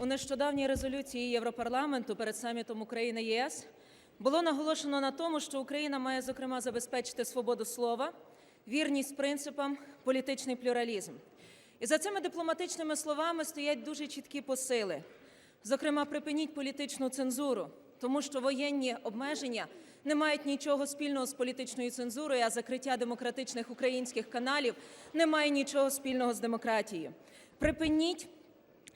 У нещодавній резолюції Європарламенту перед самітом Україна ЄС було наголошено на тому, що Україна має зокрема забезпечити свободу слова, вірність принципам, політичний плюралізм. І за цими дипломатичними словами стоять дуже чіткі посили. Зокрема, припиніть політичну цензуру, тому що воєнні обмеження не мають нічого спільного з політичною цензурою, а закриття демократичних українських каналів не має нічого спільного з демократією. Припиніть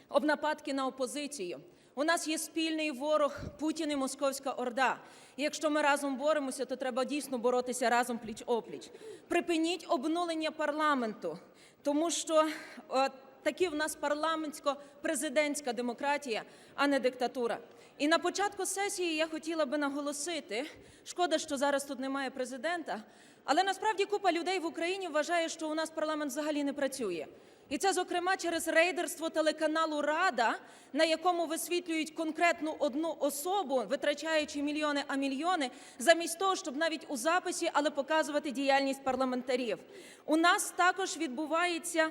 обнападки на опозицію. У нас є спільний ворог Путін і Московська Орда. І якщо ми разом боремося, то треба дійсно боротися разом пліч опліч. Припиніть обнулення парламенту, тому що е, такі в нас парламентсько-президентська демократія, а не диктатура. І на початку сесії я хотіла би наголосити, шкода, що зараз тут немає президента, але насправді купа людей в Україні вважає, що у нас парламент взагалі не працює. І це, зокрема, через рейдерство телеканалу Рада, на якому висвітлюють конкретну одну особу, витрачаючи мільйони а мільйони, замість того, щоб навіть у записі, але показувати діяльність парламентарів. У нас також відбувається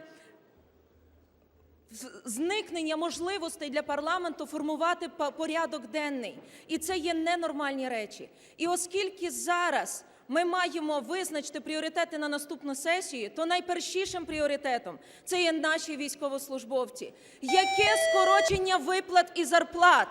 зникнення можливостей для парламенту формувати порядок денний, і це є ненормальні речі. І оскільки зараз ми маємо визначити пріоритети на наступну сесію, то найпершішим пріоритетом це є наші військовослужбовці. Яке скорочення виплат і зарплат?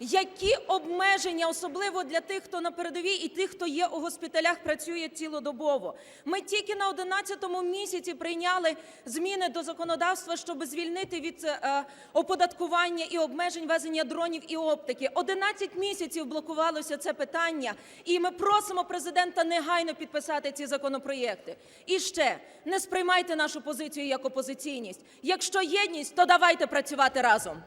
Які обмеження, особливо для тих, хто на передовій, і тих, хто є у госпіталях, працює цілодобово? Ми тільки на 11-му місяці прийняли зміни до законодавства, щоб звільнити від е, оподаткування і обмежень везення дронів і оптики. 11 місяців блокувалося це питання, і ми просимо президента негайно підписати ці законопроєкти. І ще не сприймайте нашу позицію як опозиційність. Якщо єдність, то давайте працювати разом.